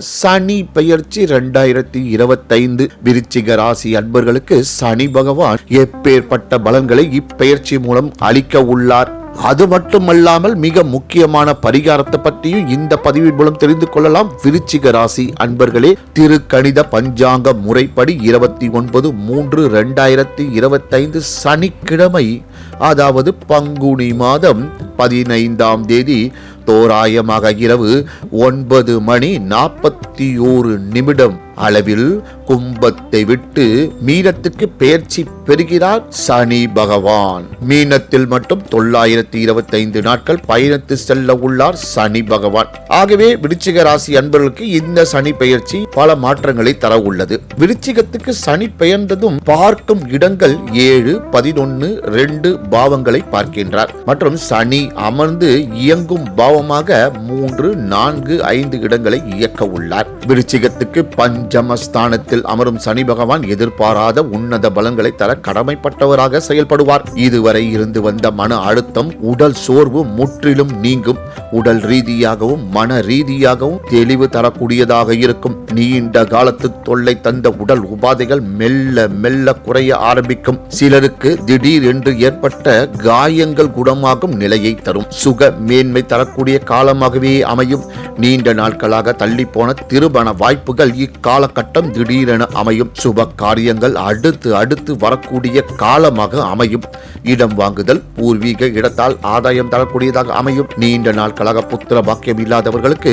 சனி பெயர்ச்சி ரெண்டாயிரத்தி இருபத்தைந்து விருச்சிக ராசி அன்பர்களுக்கு சனி பகவான் எப்பேற்பட்ட பலன்களை இப்பெயர்ச்சி மூலம் அளிக்க உள்ளார். அது மட்டுமல்லாமல் மிக முக்கியமான பரிகாரத்தை பற்றியும் இந்த பதிவின் மூலம் தெரிந்து கொள்ளலாம். விருச்சிக ராசி அன்பர்களே திருக்கணித பஞ்சாங்க முறைப்படி இருபத்தி ஒன்பது மூன்று ரெண்டாயிரத்தி இருபத்தைந்து சனிக்கிழமை அதாவது பங்குனி மாதம் பதினைந்தாம் தேதி தோராயமாக இரவு ஒன்பது மணி நாற்பத்தி ஓரு நிமிடம். அளவில் கும்பத்தை விட்டு மீனத்துக்கு பெயர்ச்சி பெறுகிறார் சனி பகவான். மீனத்தில் மட்டும் தொள்ளாயிரத்தி இருபத்தி ஐந்து நாட்கள் பயணத்து செல்ல உள்ளார் சனி பகவான். ஆகவே விருச்சிக ராசி அன்பர்களுக்கு இந்த சனி பெயர்ச்சி பல மாற்றங்களை தர உள்ளது. விருச்சிகத்துக்கு சனி பெயர்ந்ததும் பார்க்கும் இடங்கள் ஏழு பதினொன்னு ரெண்டு பாவங்களை பார்க்கின்றார். மற்றும் சனி அமர்ந்து இயங்கும் பாவமாக மூன்று நான்கு ஐந்து இடங்களை இயக்க உள்ளார். விருச்சிகத்துக்கு ஜமஸ்தானத்தில் அமரும் சனி பகவான் எதிர்பாராத உன்னத பலன்களை தர கடமைப்பட்டவராக செயல்படுவார். இதுவரை இருந்து வந்த மன அழுத்தம் உடல் சோர்வு முற்றிலும் நீங்கும். உடல் ரீதியாகவும் மன ரீதியாகவும் தெளிவு தரக்கூடியதாக இருக்கும். நீண்ட காலத்து தொல்லை தந்த உடல் உபாதைகள் மெல்ல மெல்ல குறைய ஆரம்பிக்கும். சிலருக்கு திடீர் என்று ஏற்பட்ட காயங்கள் குணமாகும் நிலையை தரும். சுக மேன்மை தரக்கூடிய காலமாகவே அமையும். நீண்ட நாட்களாக தள்ளி போன திருமண வாய்ப்புகள் காலகட்டம் திடீரென அமையும். சுப காரியங்கள் அடுத்து அடுத்து வரக்கூடிய காலமாக அமையும். இடம் வாங்குதல் பூர்வீக இடத்தால் ஆதாயம் தரக்கூடியதாக அமையும். நீண்ட நாட்களாக புத்திர பாக்கியம் இல்லாதவர்களுக்கு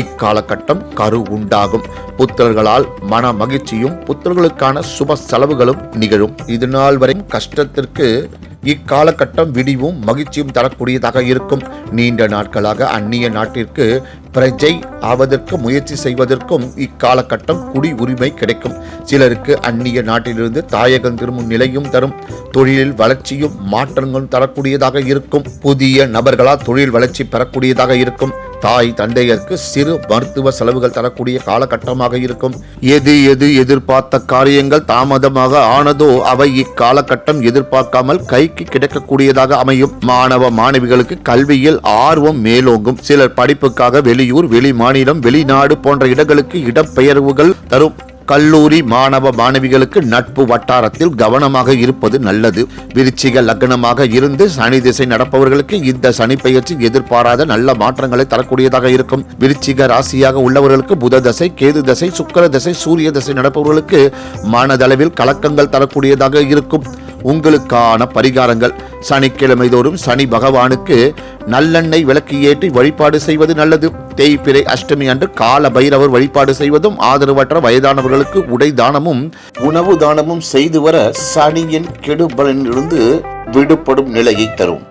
இக்காலகட்டம் கரு உண்டாகும். புத்திரர்களால் மன மகிழ்ச்சியும் புத்திரர்களுக்கான சுப செலவுகளும் நிகழும். இது நாள் வரை கஷ்டத்திற்கு இக்காலகட்டம் விடிவும் மகிழ்ச்சியும் தரக்கூடியதாக இருக்கும். நீண்ட நாட்களாக அந்நிய நாட்டிற்கு பிரஜை ஆவதற்கு முயற்சி செய்வதற்கும் இக்காலகட்டம் குடி உரிமை கிடைக்கும். சிலருக்கு அந்நிய நாட்டிலிருந்து தாயகம் திரும்பும் நிலையும் தரும். தொழிலில் வளர்ச்சியும் மாற்றங்களும் தரக்கூடியதாக இருக்கும். புதிய நபர்களால் தொழில் வளர்ச்சி பெறக்கூடியதாக இருக்கும். தாய் தந்தையருக்கு சிறு மருத்துவ செலவுகள் தரக்கூடிய காலகட்டமாக இருக்கும். எது எது எதிர்பார்த்த காரியங்கள் தாமதமாக ஆனதோ அவை இக்காலகட்டம் எதிர்பார்க்காமல் கைக்கு கிடைக்கக்கூடியதாக அமையும். மாணவ மாணவிகளுக்கு கல்வியில் ஆர்வம் மேலோங்கும். சிலர் படிப்புக்காக வெளியூர் வெளி மாநிலம் வெளிநாடு போன்ற இடங்களுக்கு இடப்பெயர்வுகள் தரும். கல்லூரி மாணவ மாணவிகளுக்கு நட்பு வட்டாரத்தில் கவனமாக இருப்பது நல்லது. விருச்சிக லக்னமாக இருந்து சனி திசை நடப்பவர்களுக்கு இந்த சனி பயிற்சி எதிர்பாராத நல்ல மாற்றங்களை தரக்கூடியதாக இருக்கும். விருச்சிக ராசியாக உள்ளவர்களுக்கு புத தசை கேது தசை சுக்கர தசை சூரிய தசை நடப்பவர்களுக்கு மனதளவில் கலக்கங்கள் தரக்கூடியதாக இருக்கும். உங்களுக்கான பரிகாரங்கள். சனிக்கிழமை தோறும் சனி பகவானுக்கு நல்லெண்ணெய் விளக்கு ஏற்றி வழிபாடு செய்வது நல்லது. தேய்பிறை அஷ்டமி அன்று கால பைரவர் வழிபாடு செய்வதும் ஆதரவற்ற வயதானவர்களுக்கு உடை தானமும் உணவு தானமும் செய்து வர சனியின் கெடுபலனிலிருந்து விடுபடும் நிலையை தரும்.